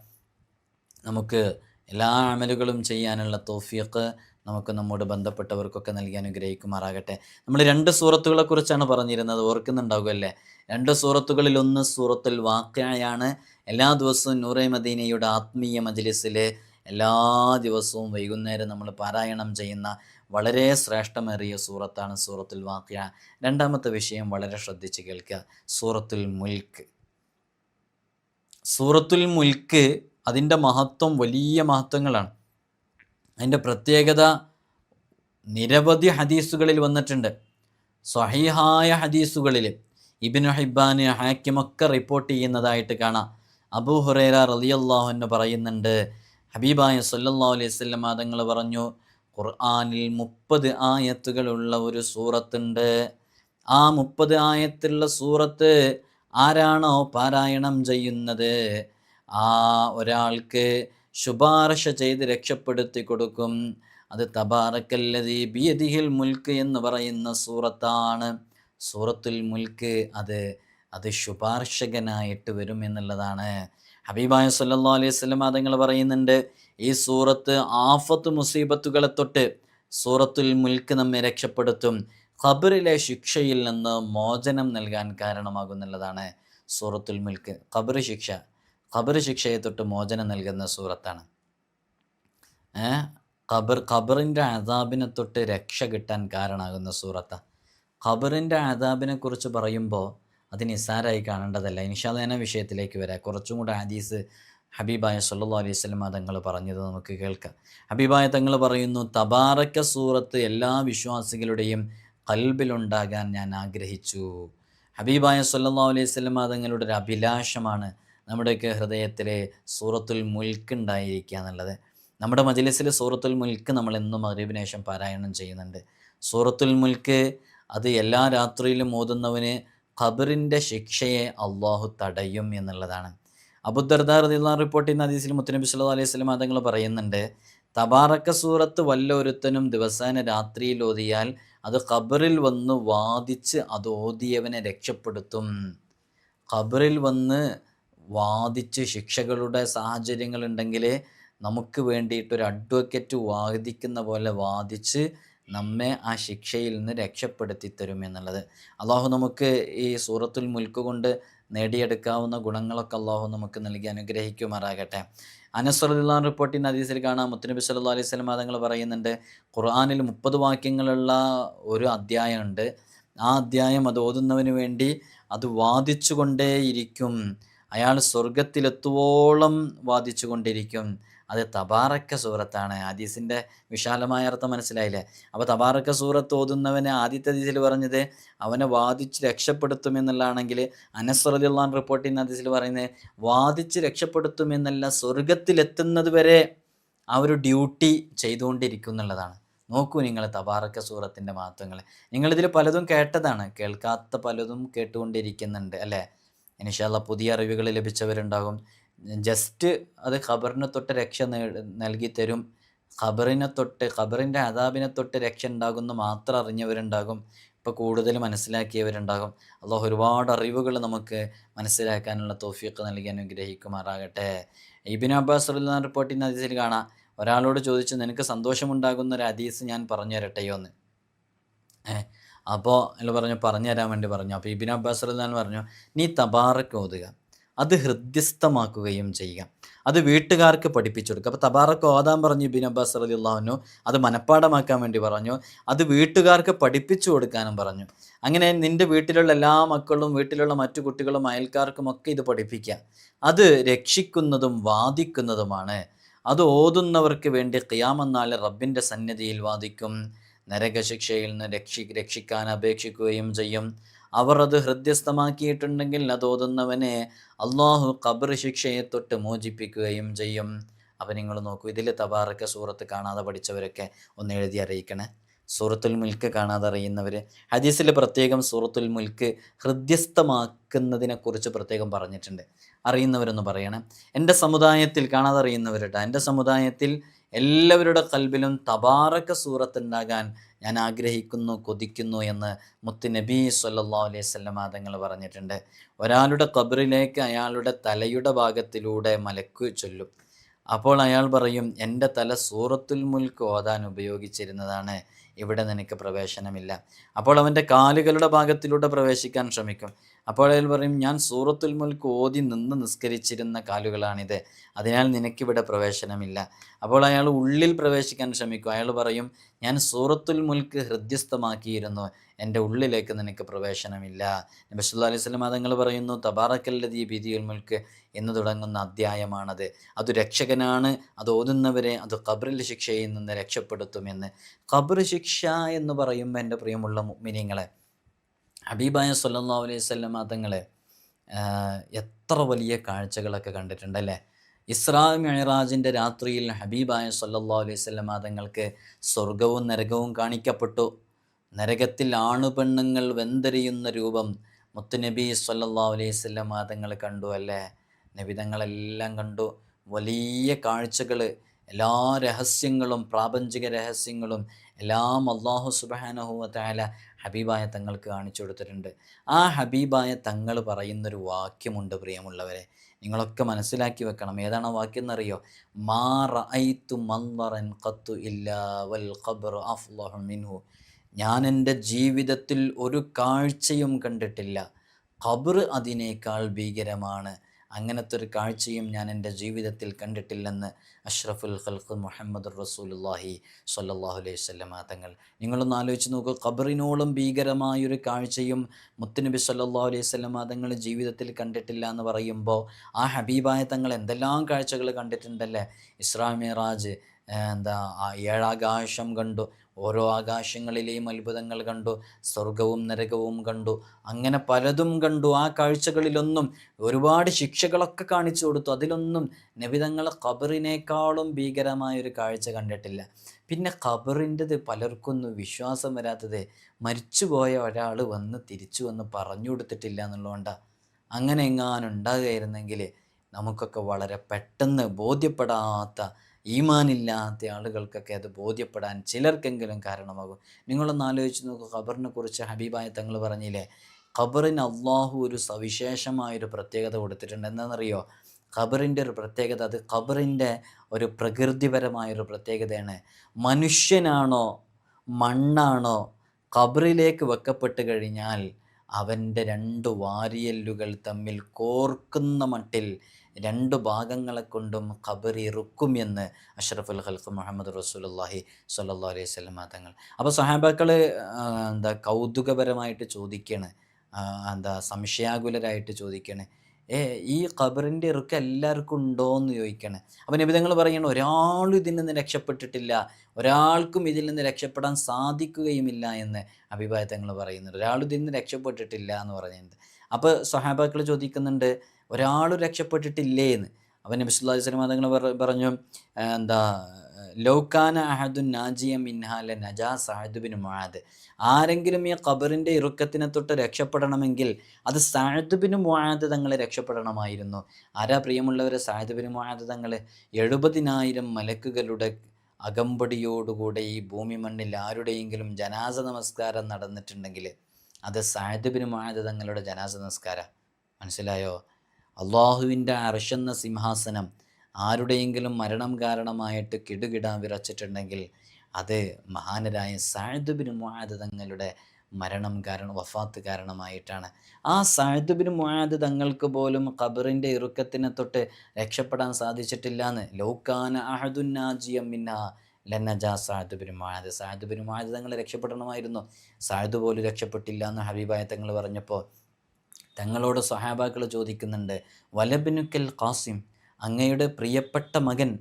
നമുക്ക് എല്ലാ അമലുകളും ചെയ്യാനുള്ള തോഫിയക്ക് നമുക്ക് നമ്മോട് ബന്ധപ്പെട്ടവർക്കൊക്കെ നൽകി അനുഗ്രഹിക്കുമാറാകട്ടെ. നമ്മൾ രണ്ട് സൂറത്തുകളെ കുറിച്ചാണ് പറഞ്ഞിരുന്നത്. ഓർക്കുന്നുണ്ടാകുമല്ലേ രണ്ട് സൂറത്തുകളിൽ ഒന്ന് സൂറത്തുൽ വാക്കായാണ് എല്ലാ ദിവസവും നൂറെ മദീനയുടെ ആത്മീയ മജലിസിൽ എല്ലാ ദിവസവും വൈകുന്നേരം നമ്മൾ പാരായണം ചെയ്യുന്ന വളരെ ശ്രേഷ്ഠമേറിയ സൂറത്താണ് സൂറത്തുൽ വാക്യ രണ്ടാമത്തെ വിഷയം വളരെ ശ്രദ്ധിച്ച് കേൾക്കുക. സൂറത്തുൽ മുൽക്ക്. സൂറത്തുൽ മുൽക്ക് അതിന്റെ മഹത്വം വലിയ മഹത്വങ്ങളാണ്. അതിന്റെ പ്രത്യേകത നിരവധി ഹദീസുകളിൽ വന്നിട്ടുണ്ട്. സ്വഹീഹായ ഹദീസുകളിൽ ഇബിനു ഹിബാന് ഹാക്കിമൊക്കെ റിപ്പോർട്ട് ചെയ്യുന്നതായിട്ട് കാണാം. അബൂ ഹുറൈറ എന്ന് പറയുന്നുണ്ട് ഹബീബായ സല്ലല്ലാഹു അലൈഹി വസല്ലം പറഞ്ഞു ഖുർആനിൽ മുപ്പത് ആയത്തുകളുള്ള ഒരു സൂറത്തുണ്ട്. ആ മുപ്പത് ആയത്തുള്ള സൂറത്ത് ആരാണോ പാരായണം ചെയ്യുന്നത്? ആ ഒരാൾക്ക് ശുപാർശ ചെയ്ത് രക്ഷപ്പെടുത്തി കൊടുക്കും. അത് തബാറക്കല്ലതി ബിയദിഹിൽ മുൽക്ക് എന്ന് പറയുന്ന സൂറത്താണ്. സൂറത്തുൽ മുൽക്ക് അത് അത് ശുപാർശകനായിട്ട് വരും എന്നുള്ളതാണ്. ഹബീബായ സല്ലാ അലൈഹി സ്വലം അതുങ്ങൾ പറയുന്നുണ്ട് ഈ സൂറത്ത് ആഫത്ത് മുസീബത്തുകളെ തൊട്ട് സൂറത്തുൽ മുൽക്ക് നമ്മെ രക്ഷപ്പെടുത്തും. ഖബറിലെ ശിക്ഷയിൽ നിന്ന് മോചനം നൽകാൻ കാരണമാകുന്നുള്ളതാണ് സൂറത്തുൽ മുൽക്ക്. ഖബർ ശിക്ഷ. ഖബർ ശിക്ഷയെ തൊട്ട് മോചനം നൽകുന്ന സൂറത്താണ്. ഖബർ ഖബറിന്റെ അതാബിനെ തൊട്ട് രക്ഷ കിട്ടാൻ കാരണമാകുന്ന സൂറത്താണ് ഖബറിന്റെ അതാബിനെ കുറിച്ച് പറയുമ്പോൾ അത് നിസ്സാരായി കാണേണ്ടതല്ല. ഞാൻ വിഷയത്തിലേക്ക് വരാം. കുറച്ചും കൂടെ ഹദീസ് ഹബീബായ സല്ലാ അലൈഹി സ്വലമ തങ്ങൾ പറഞ്ഞത് നമുക്ക് കേൾക്കാം. ഹബീബായ തങ്ങൾ പറയുന്നു തബാറക്ക സൂറത്ത് എല്ലാ വിശ്വാസികളുടെയും കൽബിലുണ്ടാകാൻ ഞാൻ ആഗ്രഹിച്ചു. ഹബീബായ സല്ലാ അലൈഹി സ്വലമ തങ്ങളുടെ ഒരു അഭിലാഷമാണ് നമ്മുടെയൊക്കെ ഹൃദയത്തിൽ സൂറത്തുൽ മുൽക്ക് ഉണ്ടായിരിക്കുക എന്നുള്ളത്. നമ്മുടെ മജലിസിൽ സൂറത്തുൽ മുൽക്ക് നമ്മൾ എന്നും മകരീബിന് പാരായണം ചെയ്യുന്നുണ്ട്. സൂറത്തുൽ മുൽക്ക് അത് എല്ലാ രാത്രിയിലും ഓതുന്നവന് ഖബറിന്റെ ശിക്ഷയെ അള്ളാഹു തടയും എന്നുള്ളതാണ്. അബുദർദാർ റദിയുള്ള റിപ്പോർട്ട് ചെയ്യുന്ന ഹദീസിൽ മുത്തനബി സല്ലു അലൈഹി സ്വലം അതങ്ങൾ പറയുന്നുണ്ട് തബാറക്ക സൂറത്ത് വല്ല ഒരുത്തനും ദിവസേന രാത്രിയിൽ ഓതിയാൽ അത് ഖബറിൽ വന്ന് വാദിച്ച് അത് ഓതിയവനെ രക്ഷപ്പെടുത്തും. ഖബറിൽ വന്ന് വാദിച്ച് ശിക്ഷകളുടെ സാഹചര്യങ്ങളുണ്ടെങ്കിൽ നമുക്ക് വേണ്ടിയിട്ടൊരു അഡ്വക്കേറ്റ് വാദിക്കുന്ന പോലെ വാദിച്ച് നമ്മെ ആ ശിക്ഷയിൽ നിന്ന് രക്ഷപ്പെടുത്തി തരും എന്നുള്ളത്. അള്ളാഹു നമുക്ക് ഈ സൂറത്തുൽ മുൽക്ക് കൊണ്ട് നേടിയെടുക്കാവുന്ന ഗുണങ്ങളൊക്കെ അള്ളാഹു നമുക്ക് നൽകി അനുഗ്രഹിക്കുമാറാകട്ടെ. അനസ്വറുല്ലാ റിപ്പോർട്ടിന്റെ അതീസിൽ കാണാം. മുത്തനബി സല്ലാ അലൈഹി സ്വലം തങ്ങൾ പറയുന്നുണ്ട് ഖുർആാനിൽ മുപ്പത് വാക്യങ്ങളുള്ള ഒരു അധ്യായമുണ്ട്. ആ അധ്യായം അത് ഓതുന്നവന് വേണ്ടി അത് വാദിച്ചു കൊണ്ടേയിരിക്കും അയാൾ സ്വർഗത്തിലെത്തുവോളം വാദിച്ചു കൊണ്ടിരിക്കും അത് തബാറക്ക സൂറത്താണ്. ഹദീസിന്റെ വിശാലമായ അർത്ഥം മനസ്സിലായില്ലേ? അപ്പോൾ തബാറക്ക സൂറത്ത് ഓതുന്നവനെ ആദ്യത്തെ ഹദീസിൽ പറഞ്ഞത് അവനെ വാദിച്ച് രക്ഷപ്പെടുത്തുമെന്നുള്ളതാണെങ്കിൽ അനസ്വറദിള്ളാൻ റിപ്പോർട്ട് ചെയ്യുന്ന ഹദീസിൽ പറയുന്നത് വാദിച്ച് രക്ഷപ്പെടുത്തുമെന്നല്ല സ്വർഗത്തിലെത്തുന്നത് വരെ ആ ഒരു ഡ്യൂട്ടി ചെയ്തുകൊണ്ടിരിക്കും എന്നുള്ളതാണ്. നോക്കൂ നിങ്ങൾ തബാറക്ക സൂറത്തിന്റെ മഹത്വങ്ങൾ. നിങ്ങളിതിൽ പലതും കേട്ടതാണ്. കേൾക്കാത്ത പലതും കേട്ടുകൊണ്ടിരിക്കുന്നുണ്ട് അല്ലേ? ഇനിഷാല്ല പുതിയ അറിവുകൾ ലഭിച്ചവരുണ്ടാകും. ജസ്റ്റ് അത് ഖബറിനെ തൊട്ട് രക്ഷ നൽകി തരും. ഖബറിനെ തൊട്ട് ഖബറിന്റെ അതാബിനെ തൊട്ട് രക്ഷ ഉണ്ടാകുന്ന മാത്രം അറിഞ്ഞവരുണ്ടാകും. ഇപ്പോൾ കൂടുതൽ മനസ്സിലാക്കിയവരുണ്ടാകും. അള്ളാഹു ഒരുപാട് അറിവുകൾ നമുക്ക് മനസ്സിലാക്കാനുള്ള തോഫിയൊക്കെ നൽകി അനുഗ്രഹിക്കുമാറാകട്ടെ. ഇബിൻ അബ്ബാസ് റഹ്ലാൻ റിപ്പോർട്ട് അതിഥിയിൽ കാണാം. ഒരാളോട് ചോദിച്ചു നിനക്ക് സന്തോഷമുണ്ടാകുന്ന ഒരു ഹദീസ് ഞാൻ പറഞ്ഞു തരട്ടെയോ എന്ന് അപ്പോൾ അല്ല പറഞ്ഞു പറഞ്ഞു തരാൻ വേണ്ടി പറഞ്ഞു. അപ്പോൾ ഇബിൻ അബ്ബാസ് റഹ്ലാൻ പറഞ്ഞു നീ തബാറക്ക് ഓതുക. അത് ഹൃദ്യസ്ഥമാക്കുകയും ചെയ്യുക. അത് വീട്ടുകാർക്ക് പഠിപ്പിച്ചു കൊടുക്കുക. അപ്പോൾ തബാറക്ക് ഓതാൻ പറഞ്ഞു ഇബിൻ അബ്ബാസ് അലി അള്ളാഹുനു അത് മനഃപ്പാടമാക്കാൻ വേണ്ടി പറഞ്ഞു. അത് വീട്ടുകാർക്ക് പഠിപ്പിച്ചു കൊടുക്കാനും പറഞ്ഞു. അങ്ങനെ നിന്റെ വീട്ടിലുള്ള എല്ലാ മക്കളും വീട്ടിലുള്ള മറ്റു കുട്ടികളും അയൽക്കാർക്കും ഒക്കെ ഇത് പഠിപ്പിക്കുക. അത് രക്ഷിക്കുന്നതും വാദിക്കുന്നതുമാണ്. അത് ഓതുന്നവർക്ക് വേണ്ടി ഖിയാമെന്നാൽ റബ്ബിന്റെ സന്നിധിയിൽ വാദിക്കും. നരകശിക്ഷയിൽ നിന്ന് രക്ഷി രക്ഷിക്കാൻ അപേക്ഷിക്കുകയും ചെയ്യും. അവർ അത് ഹൃദ്യസ്ഥമാക്കിയിട്ടുണ്ടെങ്കിൽ അത് ഓതുന്നവനെ അള്ളാഹു ഖബർ ശിക്ഷയെ തൊട്ട് മോചിപ്പിക്കുകയും ചെയ്യും. അപ്പം നിങ്ങൾ നോക്കൂ ഇതിൽ തബാറക്ക സൂറത്ത് കാണാതെ പഠിച്ചവരൊക്കെ ഒന്ന് എഴുതി അറിയിക്കണേ. സൂറത്തുൽ മുൽക്ക് കാണാതെ അറിയുന്നവർ ഹദീസിൽ പ്രത്യേകം സൂറത്തുൽ മുൽക്ക് ഹൃദ്യസ്ഥമാക്കുന്നതിനെക്കുറിച്ച് പ്രത്യേകം പറഞ്ഞിട്ടുണ്ട്. അറിയുന്നവരൊന്ന് പറയണം. എന്റെ സമുദായത്തിൽ കാണാതെ അറിയുന്നവരുണ്ട് എന്റെ സമുദായത്തിൽ എല്ലാവരുടെ കൽബിലും തബാറക്ക സൂറത്ത് ഉണ്ടാകാൻ ഞാൻ ആഗ്രഹിക്കുന്നു കൊതിക്കുന്നു എന്ന് മുത്ത് നബി സല്ലാ അലൈഹി സ്വല്ലം തങ്ങൾ പറഞ്ഞിട്ടുണ്ട്. ഒരാളുടെ കബറിലേക്ക് അയാളുടെ തലയുടെ ഭാഗത്തിലൂടെ മലക്കു ചൊല്ലും. അപ്പോൾ അയാൾ പറയും എന്റെ തല സൂറത്തുൽ മുൽക്ക് ഓതാൻ ഉപയോഗിച്ചിരുന്നതാണ്. ഇവിടെ നിനക്ക് പ്രവേശനമില്ല. അപ്പോൾ അവന്റെ കാലുകളുടെ ഭാഗത്തിലൂടെ പ്രവേശിക്കാൻ ശ്രമിക്കും. അപ്പോൾ അയാൾ പറയും ഞാൻ സൂറത്തുൽ മുൽക്ക് ഓതി നിന്ന് നിസ്കരിച്ചിരുന്ന കാലുകളാണിത്. അതിനാൽ നിനക്കിവിടെ പ്രവേശനമില്ല. അപ്പോൾ അയാൾ ഉള്ളിൽ പ്രവേശിക്കാൻ ശ്രമിക്കും. അയാൾ പറയും ഞാൻ സൂറത്തുൽ മുൽക്ക് ഹൃദ്യസ്ഥമാക്കിയിരുന്നു. എന്റെ ഉള്ളിലേക്ക് നിനക്ക് പ്രവേശനമില്ല. നബിസുല്ലാ അലൈഹി സ്വലം അതങ്ങൾ പറയുന്നു തബാറക്കല്ലതി ബിദിയുൽ മുൽക്ക് എന്ന് തുടങ്ങുന്ന അധ്യായമാണത്. അത് രക്ഷകനാണ് അത് ഓതുന്നവരെ അത് ഖബറിൽ ശിക്ഷയിൽ നിന്ന് രക്ഷപ്പെടുത്തുമെന്ന്. ഖബർ ശിക്ഷ എന്ന് പറയുമ്പോൾ എന്റെ പ്രിയമുള്ള മുഅ്മിനീങ്ങളെ ഹബീബായ സല്ലാ അലൈഹി വസല്ലം തങ്ങളെ എത്ര വലിയ കാഴ്ചകളൊക്കെ കണ്ടിട്ടുണ്ടല്ലേ ഇസ്രാ മെഹറാജിന്റെ രാത്രിയിൽ ഹബീബായ സല്ലാ അലൈഹി വസല്ലം തങ്ങൾക്ക് സ്വർഗവും നരകവും കാണിക്കപ്പെട്ടു. നരകത്തിൽ ആണുപെണ്ണുങ്ങൾ വെന്തരിയുന്ന രൂപം മുത്തുനബി സല്ലാ അലൈഹി വസല്ലം തങ്ങൾ കണ്ടു അല്ലേ? നബിതങ്ങളെല്ലാം കണ്ടു. വലിയ കാഴ്ചകൾ എല്ലാ രഹസ്യങ്ങളും പ്രാപഞ്ചിക രഹസ്യങ്ങളും എല്ലാം അള്ളാഹു സുബാനഹുവ താല ഹബീബായ തങ്ങൾക്ക് കാണിച്ചു കൊടുത്തിട്ടുണ്ട്. ആ ഹബീബായ തങ്ങൾ പറയുന്നൊരു വാക്യമുണ്ട് പ്രിയമുള്ളവരെ. നിങ്ങളൊക്കെ മനസ്സിലാക്കി വെക്കണം. ഏതാണ് വാക്യം എന്നറിയോ? മിൻഹു. ഞാൻ എന്റെ ജീവിതത്തിൽ ഒരു കാഴ്ചയും കണ്ടിട്ടില്ല. ഖബർ അതിനേക്കാൾ ഭീകരമാണ്. അങ്ങനത്തെ ഒരു കാഴ്ചയും ഞാൻ എന്റെ ജീവിതത്തിൽ കണ്ടിട്ടില്ലെന്ന് അഷ്റഫുൽ ഖൽഖ് മുഹമ്മദ് റസൂലുല്ലാഹി സല്ലാഹു അലൈഹി വസല്ലമ തങ്ങൾ. നിങ്ങളൊന്ന് ആലോചിച്ച് നോക്കൂ ഖബറിനോളം ഭീകരമായൊരു കാഴ്ചയും മുത്തുനബി സല്ലാഹു അലൈഹി വസല്ലമ തങ്ങൾ ജീവിതത്തിൽ കണ്ടിട്ടില്ല എന്ന് പറയുമ്പോൾ ആ ഹബീബായ തങ്ങൾ എന്തെല്ലാം കാഴ്ചകൾ കണ്ടിട്ടുണ്ടല്ലേ? ഇസ്രാ മിറാജ് എന്താ ഏഴാകാശം കണ്ടു ഓരോ ആകാശങ്ങളിലെയും അത്ഭുതങ്ങൾ കണ്ടു സ്വർഗവും നരകവും കണ്ടു അങ്ങനെ പലതും കണ്ടു. ആ കാഴ്ചകളിലൊന്നും ഒരുപാട് ശിക്ഷകളൊക്കെ കാണിച്ചു കൊടുത്തു. അതിലൊന്നും നബിതങ്ങൾ ഖബറിനേക്കാളും ഭീകരമായൊരു കാഴ്ച കണ്ടിട്ടില്ല. പിന്നെ ഖബറിന്റെത് പലർക്കൊന്നും വിശ്വാസം വരാത്തത് മരിച്ചുപോയ ഒരാൾ വന്ന് തിരിച്ചു വന്ന് പറഞ്ഞു കൊടുത്തിട്ടില്ല എന്നുള്ളതുകൊണ്ടാണ് അങ്ങനെ എങ്ങാനും ഉണ്ടാകുകയായിരുന്നെങ്കിൽ നമുക്കൊക്കെ വളരെ പെട്ടെന്ന് ബോധ്യപ്പെടാത്ത ഈമാനില്ലാത്ത ആളുകൾക്കൊക്കെ അത് ബോധ്യപ്പെടാൻ ചിലർക്കെങ്കിലും കാരണമാകും. നിങ്ങളൊന്ന് ആലോചിച്ച് നോക്കുക ഖബറിനെ കുറിച്ച് ഹബീബായ തങ്ങൾ പറഞ്ഞില്ലേ ഖബറിന് അള്ളാഹു ഒരു സവിശേഷമായൊരു പ്രത്യേകത കൊടുത്തിട്ടുണ്ട്. എന്താണെന്നറിയോ? ഖബറിന്റെ ഒരു പ്രത്യേകത അത് ഖബറിന്റെ ഒരു പ്രകൃതിപരമായൊരു പ്രത്യേകതയാണ്. മനുഷ്യനാണോ മണ്ണാണോ ഖബറിലേക്ക് വെക്കപ്പെട്ട് കഴിഞ്ഞാൽ അവന്റെ രണ്ട് വാരിയല്ലുകൾ തമ്മിൽ കോർക്കുന്ന മട്ടിൽ രണ്ട് ഭാഗങ്ങളെ കൊണ്ടും ഖബറി ഇറുക്കും എന്ന് അഷ്റഫുൽ ഖൽഖ് മുഹമ്മദ് റസൂലുള്ളാഹി സല്ലാ അലൈഹി വസല്ലം തങ്ങൾ. അപ്പോൾ സഹാബാക്കൾ എന്താ കൗതുകപരമായിട്ട് ചോദിക്കുകയാണ് എന്താ സംശയാകുലരായിട്ട് ചോദിക്കുകയാണ് ഏ ഈ ഖബറിന്റെ ഇറുക്ക് എല്ലാവർക്കും ഉണ്ടോ എന്ന് ചോദിക്കുകയാണ് അപ്പോൾ നിബിധങ്ങൾ പറയണം ഒരാളും ഇതിൽ നിന്ന് രക്ഷപ്പെട്ടിട്ടില്ല. ഒരാൾക്കും ഇതിൽ നിന്ന് രക്ഷപ്പെടാൻ സാധിക്കുകയുമില്ല എന്ന് അഭിപ്രായത്തങ്ങൾ പറയുന്നുണ്ട്. ഒരാളും ഇതിൽ നിന്ന് രക്ഷപ്പെട്ടിട്ടില്ല എന്ന് പറയുന്നത് അപ്പോൾ സഹാബാക്കൾ ചോദിക്കുന്നുണ്ട് ഒരാളും രക്ഷപ്പെട്ടിട്ടില്ലേ എന്ന് അവൻ നബി സല്ലല്ലാഹു അലൈഹി വസല്ലം പറഞ്ഞു എന്താ ലൗക്കാന അഹദുൻ നാജിയ മിൻഹാല നജാ സാഹിദുബിൻ മുആദ്. ആരെങ്കിലും ഈ ഖബറിന്റെ ഇറുക്കത്തിനെ തൊട്ട് രക്ഷപ്പെടണമെങ്കിൽ അത് സാഹിദുബിൻ മുആദ് തങ്ങളെ രക്ഷപ്പെടണമായിരുന്നു. ആരാ പ്രിയമുള്ളവരെ? സാഹിദുബിൻ മുആദ് തങ്ങൾ എഴുപതിനായിരം മലക്കുകളുടെ അകമ്പടിയോടുകൂടെ ഈ ഭൂമി മണ്ണിൽ ആരുടെയെങ്കിലും ജനാസ നമസ്കാരം നടന്നിട്ടുണ്ടെങ്കിൽ അത് സാഹിദുബിൻ മുആദ് തങ്ങളുടെ ജനാസ നമസ്കാരം. മനസ്സിലായോ? അള്ളാഹുവിന്റെ അർഷെന്ന സിംഹാസനം ആരുടെയെങ്കിലും മരണം കാരണമായിട്ട് കിടുകിടാ വിറച്ചിട്ടുണ്ടെങ്കിൽ അത് മഹാനരായ സാഴുദുബിന് മുഹാദ് തങ്ങളുടെ മരണം കാരണം വഫാത്ത് കാരണമായിട്ടാണ്. ആ സാഴുദുബിന് മുഹാദ് തങ്ങൾക്ക് പോലും ഖബറിന്റെ ഇറുക്കത്തിനെ തൊട്ട് രക്ഷപ്പെടാൻ സാധിച്ചിട്ടില്ല എന്ന് ലൗക്കാന അഹദുന്നാജിയമ്മിന്ന ലന്നജാ സാദുബിന് മുഹാദ് സാദുബിന് മുഹാദ് തങ്ങൾ രക്ഷപ്പെടണമായിരുന്നു. സാദു പോലും രക്ഷപ്പെട്ടില്ല എന്ന് ഹബീബായ തങ്ങൾ പറഞ്ഞപ്പോൾ തങ്ങളോട് സഹാബാക്കൾ ചോദിക്കുന്നുണ്ട് വലബിനുക്കൽ ഖാസിം അങ്ങയുടെ പ്രിയപ്പെട്ട മകൻ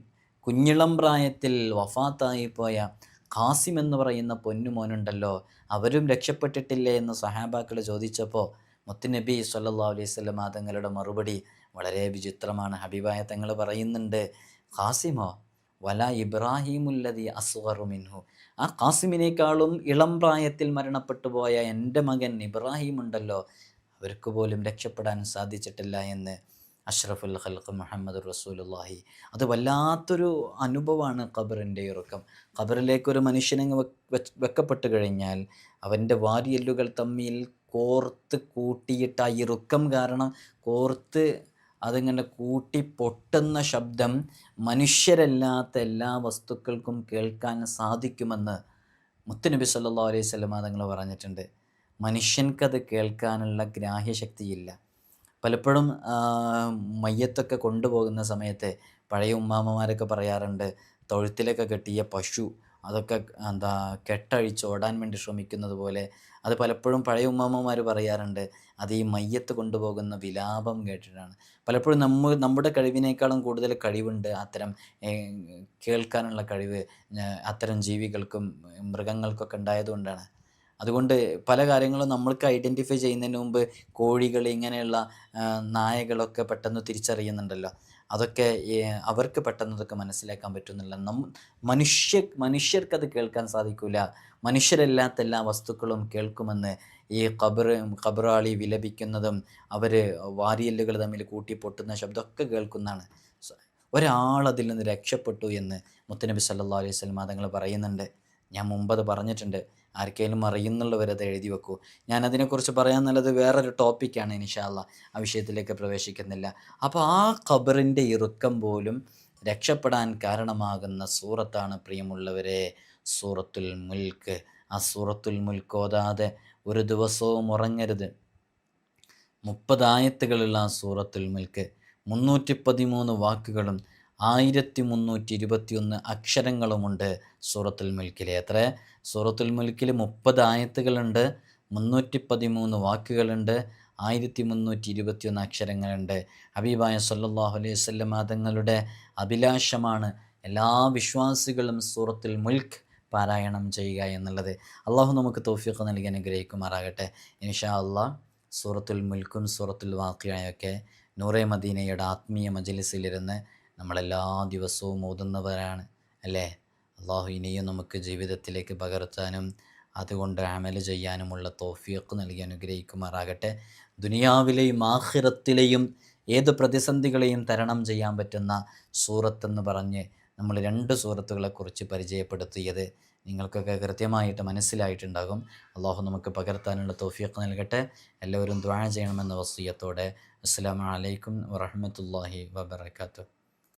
കുഞ്ഞിളം പ്രായത്തിൽ വഫാത്തായി പോയ ഖാസിം എന്ന് പറയുന്ന പൊന്നുമോനുണ്ടല്ലോ അവരും രക്ഷപ്പെട്ടിട്ടില്ലേ? എന്ന് സഹാബാക്കൾ ചോദിച്ചപ്പോൾ മുത്തുനബി സല്ലല്ലാഹു അലൈഹി വസല്ലം തങ്ങളുടെ മറുപടി വളരെ വിചിത്രമാണ്. ഹബീബായ തങ്ങൾ പറയുന്നുണ്ട് ഖാസിമോ വല ഇബ്രാഹിമുല്ലതി അസ്വറു മിൻഹു. ആ ഖാസിമിനേക്കാളും ഇളം പ്രായത്തിൽ മരണപ്പെട്ടു പോയ എന്റെ മകൻ ഇബ്രാഹിം ഉണ്ടല്ലോ അവർക്ക് പോലും രക്ഷപ്പെടാൻ സാധിച്ചിട്ടില്ല എന്ന് അഷ്റഫുൽ ഖൽഖ് മുഹമ്മദ് റസൂലുള്ളാഹി. അത് വല്ലാത്തൊരു അനുഭവമാണ് ഖബറിന്റെ ഇറക്കം ഖബറിലേക്കൊരു മനുഷ്യനങ്ങ് വെക്ക് വെക്കപ്പെട്ട് കഴിഞ്ഞാൽ അവന്റെ വാരിയെല്ലുകൾ തമ്മിൽ കോർത്ത് കൂട്ടിയിട്ട് ആ ഇറുക്കം കാരണം കോർത്ത് അതിങ്ങനെ കൂട്ടി പൊട്ടുന്ന ശബ്ദം മനുഷ്യരല്ലാത്ത എല്ലാ വസ്തുക്കൾക്കും കേൾക്കാൻ സാധിക്കുമെന്ന് മുത്തുനബി സല്ലാ അലൈഹി സ്വലമ തങ്ങൾ പറഞ്ഞിട്ടുണ്ട്. മനുഷ്യൻക്കത് കേൾക്കാനുള്ള ഗ്രാഹ്യശക്തിയില്ല. പലപ്പോഴും മയ്യത്തൊക്കെ കൊണ്ടുപോകുന്ന സമയത്ത് പഴയ ഉമ്മാമ്മമാരൊക്കെ പറയാറുണ്ട് തൊഴുത്തിലൊക്കെ കെട്ടിയ പശു അതൊക്കെ എന്താ കെട്ടഴിച്ച് ഓടാൻ വേണ്ടി ശ്രമിക്കുന്നത് പോലെ. അത് പലപ്പോഴും പഴയ ഉമ്മാമ്മമാർ പറയാറുണ്ട് അത് ഈ മയ്യത്ത് കൊണ്ടുപോകുന്ന വിലാപം കേട്ടിട്ടാണ്. പലപ്പോഴും നമ്മ നമ്മുടെ കഴിവിനേക്കാളും കൂടുതൽ കഴിവുണ്ട് അത്തരം കേൾക്കാനുള്ള കഴിവ് അത്തരം ജീവികൾക്കും മൃഗങ്ങൾക്കൊക്കെ ഉണ്ടായതുകൊണ്ടാണ്. അതുകൊണ്ട് പല കാര്യങ്ങളും നമ്മൾക്ക് ഐഡന്റിഫൈ ചെയ്യുന്നതിന് മുമ്പ് കോഴികൾ ഇങ്ങനെയുള്ള നായകളൊക്കെ പെട്ടെന്ന് തിരിച്ചറിയുന്നുണ്ടല്ലോ. അതൊക്കെ അവർക്ക് പെട്ടെന്ന് അതൊക്കെ മനസ്സിലാക്കാൻ പറ്റുന്നില്ല. നം മനുഷ്യ മനുഷ്യർക്കത് കേൾക്കാൻ സാധിക്കില്ല മനുഷ്യരല്ലാത്ത എല്ലാ വസ്തുക്കളും കേൾക്കുമെന്ന് ഈ ഖബർ ഖബറാളി വിലപിക്കുന്നതും അവർ വാരിയല്ലുകൾ തമ്മിൽ കൂട്ടി പൊട്ടുന്ന ശബ്ദമൊക്കെ കേൾക്കുന്നതാണ്. ഒരാൾ അതിൽ നിന്ന് രക്ഷപ്പെട്ടു എന്ന് മുത്തനബി സല്ലാ അലൈഹി സ്വലം തങ്ങൾ പറയുന്നുണ്ട്. ഞാൻ മുമ്പത് പറഞ്ഞിട്ടുണ്ട്. ആർക്കെങ്കിലും അറിയുന്നുള്ളവരത് എഴുതി വെക്കൂ. ഞാൻ അതിനെക്കുറിച്ച് പറയാൻ നല്ലത് വേറൊരു ടോപ്പിക്കാണ് ഇനിഷാള്ള ആ വിഷയത്തിലേക്ക് പ്രവേശിക്കുന്നില്ല. അപ്പോൾ ആ ഖബറിന്റെ ഇറുക്കം പോലും രക്ഷപ്പെടാൻ കാരണമാകുന്ന സൂറത്താണ് പ്രിയമുള്ളവരെ സൂറത്തുൽ മുൽക്ക്. ആ സൂറത്തുൽ മുൽക്ക് ഓതാതെ ഒരു ദിവസവും ഉറങ്ങരുത്. മുപ്പതായത്തുകളുള്ള ആ സൂറത്തുൽ മുൽക്ക്. മുന്നൂറ്റി പതിമൂന്ന് വാക്കുകളും ആയിരത്തി മുന്നൂറ്റി ഇരുപത്തിയൊന്ന് അക്ഷരങ്ങളുമുണ്ട് സൂറത്തുൽ മുൽക്കിൽ എത്ര? സൂറത്തുൽ മുൽക്കിൽ മുപ്പത് ആയത്തുകളുണ്ട് മുന്നൂറ്റി പതിമൂന്ന് വാക്കുകളുണ്ട് ആയിരത്തി മുന്നൂറ്റി ഇരുപത്തിയൊന്ന് അക്ഷരങ്ങളുണ്ട്. ഹബീബായ സല്ലാഹു അലൈഹി സ്വല്ലം തങ്ങളുടെ അഭിലാഷമാണ് എല്ലാ വിശ്വാസികളും സൂറത്തുൽ മുൽക്ക് പാരായണം ചെയ്യുക എന്നുള്ളത്. അള്ളാഹു നമുക്ക് തോഫിയൊക്കെ നൽകി അനുഗ്രഹിക്കുമാറാകട്ടെ. ഇൻഷാ അള്ളാഹ് സൂറത്തുൽ മുൽക്കും സൂറത്തുൽ വാക്കിയായൊക്കെ നൂറെ മദീനയുടെ ആത്മീയ മജലിസിലിരുന്ന് നമ്മളെല്ലാ ദിവസവും ഓതുന്നവരാണ് അല്ലേ? അള്ളാഹു ഇനിയും നമുക്ക് ജീവിതത്തിലേക്ക് പകർത്താനും അതുകൊണ്ട് അമൽ ചെയ്യാനുമുള്ള തോഫിയൊക്കെ നൽകി അനുഗ്രഹിക്കുമാറാകട്ടെ. ദുനിയാവിലെയും ആഹിറത്തിലെയും ഏത് പ്രതിസന്ധികളെയും തരണം ചെയ്യാൻ പറ്റുന്ന സൂറത്തെന്ന് പറഞ്ഞ് നമ്മൾ രണ്ട് സൂറത്തുകളെക്കുറിച്ച് പരിചയപ്പെടുത്തിയത് നിങ്ങൾക്കൊക്കെ കൃത്യമായിട്ട് മനസ്സിലായിട്ടുണ്ടാകും. അള്ളാഹു നമുക്ക് പകർത്താനുള്ള തോഫിയൊക്കെ നൽകട്ടെ. എല്ലാവരും ദ്വാഴ ചെയ്യണമെന്ന വസ്തുയത്തോടെ അസ്സാം വലൈക്കും വറഹമത്തല്ലാഹി വബർക്കാത്തു